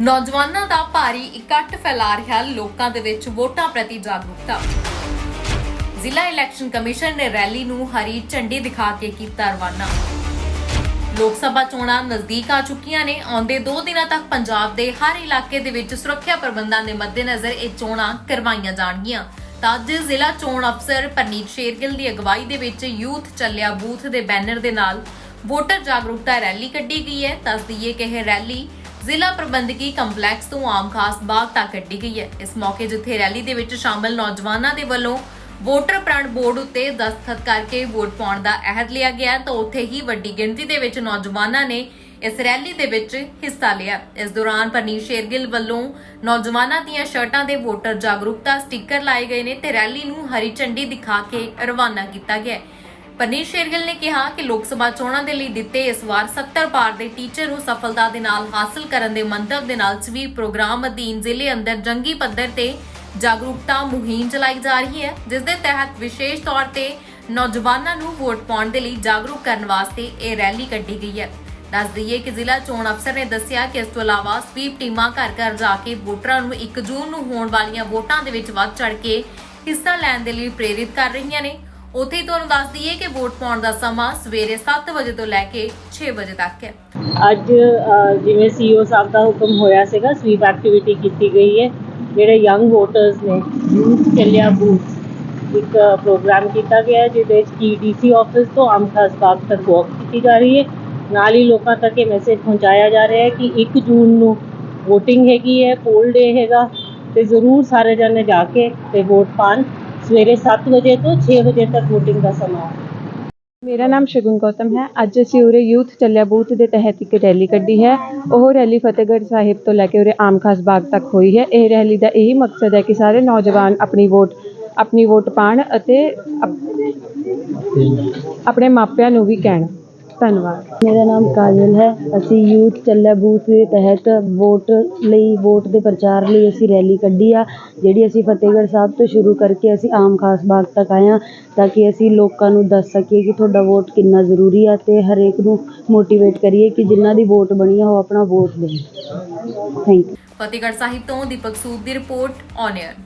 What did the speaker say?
ਨੌਜਵਾਨਾਂ ਦਾ ਭਾਰੀ ਇਕੱਠ ਫੈਲਾ ਰਿਹਾ ਲੋਕਾਂ ਦੇ ਵਿੱਚ ਵੋਟਾਂ ਪ੍ਰਤੀ ਜਾਗਰੂਕਤਾ। ਜ਼ਿਲ੍ਹਾ ਇਲੈਕਸ਼ਨ ਕਮਿਸ਼ਨ ਨੇ ਰੈਲੀ ਨੂੰ ਹਰੀ ਝੰਡੀ ਦਿਖਾ ਕੇ ਕੀਤਾ ਰਵਾਨਾ। ਲੋਕ ਸਭਾ ਚੋਣਾਂ ਨਜ਼ਦੀਕ ਆ ਚੁੱਕੀਆਂ ਨੇ। ਆਉਂਦੇ 2 ਦਿਨਾਂ ਤੱਕ ਪੰਜਾਬ ਦੇ ਹਰ ਇਲਾਕੇ ਦੇ ਵਿੱਚ ਸੁਰੱਖਿਆ ਪ੍ਰਬੰਧਾਂ ਦੇ ਮੱਦੇਨਜ਼ਰ ਇਹ ਚੋਣਾਂ ਕਰਵਾਈਆਂ ਜਾਣਗੀਆਂ। ਤਾਂ ਅੱਜ ਜ਼ਿਲ੍ਹਾ ਚੋਣ ਅਫਸਰ ਪਰਨੀਤ ਸ਼ੇਰਗਿੱਲ ਦੀ ਅਗਵਾਈ ਦੇ ਵਿੱਚ ਯੂਥ ਚੱਲਿਆ ਬੂਥ ਦੇ ਬੈਨਰ ਦੇ ਨਾਲ ਵੋਟਰ ਜਾਗਰੂਕਤਾ ਰੈਲੀ ਕੱਢੀ ਗਈ ਹੈ। ਦੱਸ ਦਈਏ ਕਿ ਇਹ ਰੈਲੀ ਜ਼ਿਲ੍ਹਾ ਪ੍ਰਬੰਧਕੀ ਕੰਪਲੈਕਸ ਤੋਂ ਆਮ ਖਾਸ ਬਾਗ ਤੱਕ ਕੱਢੀ ਗਈ ਹੈ। ਇਸ ਮੌਕੇ ਜਿੱਥੇ ਰੈਲੀ ਦੇ ਵਿੱਚ ਸ਼ਾਮਲ ਨੌਜਵਾਨਾਂ ਦੇ ਵੱਲੋਂ ਵੋਟਰ ਪ੍ਰਣ ਬੋਰਡ ਉੱਤੇ ਦਸਤਖਤ ਕਰਕੇ ਵੋਟ ਪਾਉਣ ਦਾ ਅਹਿਦ ਲਿਆ ਗਿਆ ਤਾਂ ਉੱਥੇ ਹੀ ਵੱਡੀ ਗਿਣਤੀ ਦੇ ਵਿੱਚ ਨੌਜਵਾਨਾਂ ਨੇ ਇਸ ਰੈਲੀ ਦੇ ਵਿੱਚ ਹਿੱਸਾ ਲਿਆ ਇਸ ਦੌਰਾਨ ਪਰਨੀਤ ਸ਼ੇਰਗਿੱਲ ਵੱਲੋਂ ਨੌਜਵਾਨਾਂ ਦੀਆਂ ਸ਼ਰਟਾਂ ਦੇ ਵੋਟਰ ਜਾਗਰੂਕਤਾ ਸਟicker ਲਾਏ ਗਏ ਨੇ ਤੇ ਰੈਲੀ ਨੂੰ ਹਰੀ ਝੰਡੀ ਦਿਖਾ ਕੇ ਰਵਾਨਾ ਕੀਤਾ ਗਿਆ ਹੈ। ਪਰਨੀਤ ਨੇ ਕਿਹਾ ਕਿ ਲੋਕ ਸਭਾ ਚੋਣਾਂ ਦੇ ਲਈ ਦਿੱਤੇ ਇਸ ਵਾਰ 70 ਪਾਰ ਦੇ ਟੀਚਰ ਨੂੰ ਸਫਲਤਾ ਦੇ ਨਾਲ ਹਾਸਲ ਕਰਨ ਦੇ ਮੰਤਵ ਦੇ ਨਾਲ ਸਵੀਪ ਪ੍ਰੋਗਰਾਮ ਅਧੀਨ ਜ਼ਿਲ੍ਹੇ ਅੰਦਰ ਜੰਗੀ ਪੱਧਰ ਤੇ ਜਾਗਰੂਕਤਾ ਮੁਹਿੰਮ ਚਲਾਈ ਜਾ ਰਹੀ ਹੈ, ਜਿਸ ਦੇ ਤਹਿਤ ਵਿਸ਼ੇਸ਼ ਤੌਰ ਤੇ ਨੌਜਵਾਨਾਂ ਨੂੰ ਵੋਟ ਪਾਉਣ ਦੇ ਲਈ ਜਾਗਰੂਕ ਕਰਨ ਵਾਸਤੇ ਇਹ ਰੈਲੀ ਕੱਢੀ ਗਈ ਹੈ ਦੱਸ ਦਈਏ ਕਿ ਜ਼ਿਲ੍ਹਾ ਚੋਣ ਅਫਸਰ ਨੇ ਦੱਸਿਆ ਕਿ ਇਸ ਤੋਂ ਇਲਾਵਾ ਸਵੀਪ ਟੀਮਾਂ ਘਰ ਘਰ ਜਾ ਕੇ ਵੋਟਰਾਂ ਨੂੰ 1 ਜੂਨ ਨੂੰ ਹੋਣ ਵਾਲੀਆਂ ਵੋਟਾਂ ਦੇ ਵਿੱਚ ਵੱਧ ਚੜ ਕੇ ਹਿੱਸਾ ਲੈਣ ਦੇ ਲਈ ਪ੍ਰੇਰਿਤ ਕਰ ਰਹੀਆਂ ਨੇ ਉੱਥੇ ਹੀ ਤੁਹਾਨੂੰ ਦੱਸ ਦਈਏ ਕਿ ਵੋਟ ਪਾਉਣ ਦਾ ਸਮਾਂ ਸਵੇਰੇ 7 ਵਜੇ ਤੋਂ ਲੈ ਕੇ 6 ਵਜੇ ਤੱਕ ਹੈ। ਅੱਜ ਜਿਵੇਂ ਸੀਓ ਸਾਹਿਬ ਦਾ ਹੁਕਮ ਹੋਇਆ ਸੀਗਾ ਸਵੀਪ ਐਕਟੀਵਿਟੀ ਕੀਤੀ ਗਈ ਹੈ। ਜਿਹੜੇ ਯੰਗ ਵੋਟਰਸ ਨੇ ਯੂਥ ਚੱਲਿਆ ਬੂਥ ਇੱਕ ਪ੍ਰੋਗਰਾਮ ਕੀਤਾ ਗਿਆ ਹੈ, ਜਿਹਦੇ ਵਿੱਚ ਕੀ ਡੀਸੀ ਆਫਿਸ ਤੋਂ ਆਮ ਖਾਸ ਬਾਗ ਤੱਕ ਵਾਕ ਕੀਤੀ ਜਾ ਰਹੀ ਹੈ। ਨਾਲ ਹੀ ਲੋਕਾਂ ਤੱਕ ਇਹ ਮੈਸੇਜ ਪਹੁੰਚਾਇਆ ਜਾ ਰਿਹਾ ਹੈ ਕਿ 1 ਜੂਨ ਨੂੰ VOTING ਹੈਗੀ ਹੈ ਪੋਲ ਡੇ ਹੈਗਾ, ਤੇ ਜ਼ਰੂਰ ਸਾਰੇ ਜਣੇ ਜਾ ਕੇ ਤੇ ਵੋਟ ਪਾਣ ਸਵੇਰੇ 7 ਵਜੇ ਤੋਂ 6 ਵਜੇ ਤੱਕ VOTING ਦਾ ਸਮਾਂ ਹੈ। ਮੇਰਾ ਨਾਮ ਸ਼ਗੁਨ ਗੌਤਮ ਹੈ। ਅੱਜ ਅਸੀਂ ਉਰੇ ਯੂਥ ਚੱਲਿਆ ਬੂਥ ਦੇ ਤਹਿਤ ਇੱਕ ਰੈਲੀ ਕੱਢੀ ਹੈ। ਉਹ ਰੈਲੀ ਫਤਿਹਗੜ੍ਹ ਸਾਹਿਬ ਤੋਂ ਲੈ ਕੇ ਉਰੇ ਆਮ ਖਾਸ ਬਾਗ ਤੱਕ ਹੋਈ ਹੈ। ਇਹ ਰੈਲੀ ਦਾ ਇਹੀ ਮਕਸਦ ਹੈ ਕਿ ਸਾਰੇ ਨੌਜਵਾਨ ਆਪਣੀ ਵੋਟ ਆਪਣੀ ਵੋਟ ਪਾਣ ਅਤੇ ਆਪਣੇ ਮਾਪਿਆਂ ਨੂੰ ਵੀ ਕਹਿਣ। ਧੰਨਵਾਦ। ਮੇਰਾ ਨਾਮ ਕਾਜਲ ਹੈ। ਅਸੀਂ ਯੂਥ ਚੱਲਿਆ ਬੂਥ ਦੇ ਤਹਿਤ ਵੋਟ ਲਈ, ਵੋਟ ਦੇ ਪ੍ਰਚਾਰ ਲਈ ਅਸੀਂ ਰੈਲੀ ਕੱਢੀ ਆ, ਜਿਹੜੀ ਅਸੀਂ ਫਤਿਹਗੜ੍ਹ ਸਾਹਿਬ ਤੋਂ ਸ਼ੁਰੂ ਕਰਕੇ ਅਸੀਂ ਆਮ ਖਾਸ ਬਾਗ ਤੱਕ ਆਏ ਹਾਂ, ਤਾਂ ਕਿ ਅਸੀਂ ਲੋਕਾਂ ਨੂੰ ਦੱਸ ਸਕੀਏ ਕਿ ਤੁਹਾਡਾ ਵੋਟ ਕਿੰਨਾ ਜ਼ਰੂਰੀ ਆ ਤੇ ਹਰੇਕ ਨੂੰ ਮੋਟੀਵੇਟ ਕਰੀਏ ਕਿ ਜਿਨ੍ਹਾਂ ਦੀ ਵੋਟ ਬਣੀ ਆ ਉਹ ਆਪਣਾ ਵੋਟ ਦੇਣ। ਥੈਂਕ ਯੂ ਫਤਿਹਗੜ੍ਹ ਸਾਹਿਬ ਤੋਂ ਦੀਪਕ ਸੂਦ ਦੀ ਰਿਪੋਰਟ ਔਨ 에ਅਰ